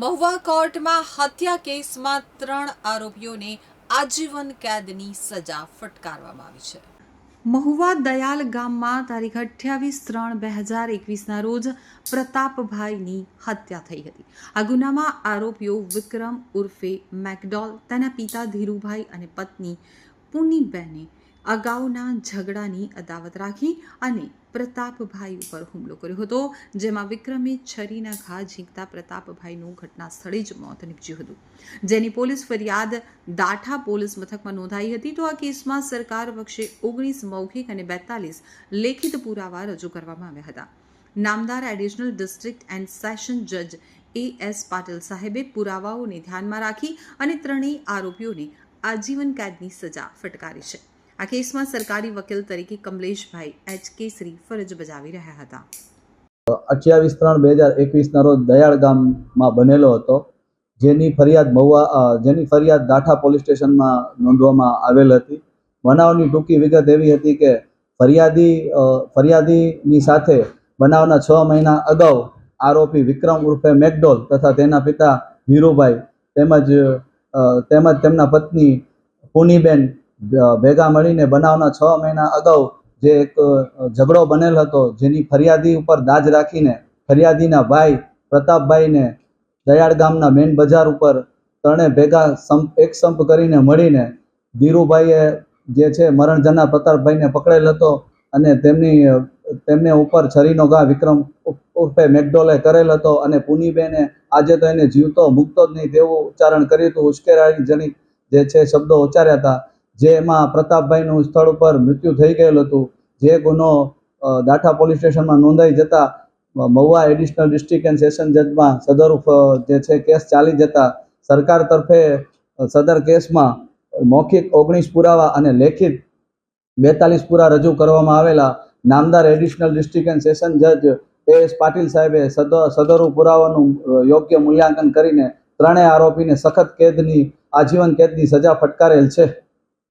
મહુવા કોર્ટમાં હત્યા કેસમાં ત્રણ આરોપીઓને આજીવન કેદની સજા ફટકારવામાં આવી છે. મહુવા દયાલ ગામમાં તારીખ અઠ્યાવીસ ત્રણ બે હજાર એકવીસના રોજ પ્રતાપભાઈની હત્યા થઈ હતી. આ ગુનામાં આરોપીઓ વિક્રમ ઉર્ફે મેકડોલ, તેના પિતા ધીરુભાઈ અને પત્ની પુનીબેને અગાઉના ઝઘડાની અદાવત રાખી અને પ્રતાપભાઈ ઉપર હુમલો કર્યો હતો, જેમાં વિક્રમે છરીના ઘા ઝીંકતા પ્રતાપભાઈનું ઘટના સ્થળે જ મોત નીપજ્યું હતું. જેની પોલીસ ફરિયાદ દાઠા પોલીસ મથકમાં નોંધાઈ હતી, તો આ કેસમાં સરકાર પક્ષે ઓગણીસ મૌખિક અને બેતાલીસ લેખિત પુરાવા રજૂ કરવામાં આવ્યા હતા. નામદાર એડિશનલ ડિસ્ટ્રિક્ટ એન્ડ સેશન જજ એ એસ પાટીલ સાહેબે પુરાવાઓને ધ્યાનમાં રાખી અને ત્રણેય આરોપીઓને આજીવન કેદની સજા ફટકારી છે. આ કેસમાં સરકારી વકીલ તરીકે કમલેશભાઈ એચ કેસરી ફરજ બજાવી રહ્યા હતા. અઠ્યાવીસ ત્રણ બે હજાર એકવીસના રોજ દયાળ ગામમાં બનેલો હતો, જેની ફરિયાદ મહુવા જેની ફરિયાદ દાઠા પોલીસ સ્ટેશનમાં નોંધવામાં આવેલ હતી. બનાવની ટૂંકી વિગત એવી હતી કે ફરિયાદી ફરિયાદીની સાથે બનાવના છ મહિના અગાઉ આરોપી વિક્રમ ઉર્ફે મેકડોલ તથા તેના પિતા ધીરુભાઈ તેમજ તેમજ તેમના પત્ની પુનીબેન ભેગા મળીને બનાવના છ મહિના અગાઉ જે એક ઝઘડો બનેલ હતો, જેની ફરિયાદી ઉપર દાજ રાખીને ફરિયાદીના ભાઈ પ્રતાપભાઈને દયાળ ગામના મેન બજાર ઉપર ત્રણે ભેગા સંપ, એક સંપ કરીને મળીને ધીરુભાઈએ જે છે મરણ જનાર પ્રતાપભાઈને પકડેલ હતો અને તેમની તેમને ઉપર છરીનો ઘા વિક્રમ ઉર્ફે મેકડોલે કરેલ હતો અને પુનીબેને આજે તો એને જીવતો મૂકતો જ નહીં તેવું ઉચ્ચારણ કર્યું હતું. ઉશ્કેરાણી જનિક જે છે શબ્દો ઉચ્ચાર્યા હતા. જેમાં પ્રતાપભાઈનું સ્થળ ઉપર મૃત્યુ થઈ ગયેલું હતું, જે ગુનો દાઠા પોલીસ સ્ટેશનમાં નોંધાઈ જતા Mahuva additional district and session જજમાં સદર ઉપ- જે છે કેસ ચાલી જતા, સરકાર તરફે સદર કેસમાં મૌખિક ઓગણીસ પુરાવા અને લેખિત બેતાલીસ પુરા રજૂ કરવામાં આવેલા, નામદાર એડિશનલ ડિસ્ટ્રિક્ટ એન્ડ સેશન જજ એ એસ પાટીલ સાહેબે સદ, સદરુ પુરાવાનું યોગ્ય મૂલ્યાંકન કરીને ત્રણેય આરોપીને સખત કેદની, આજીવન કેદની સજા ફટકારેલ છે.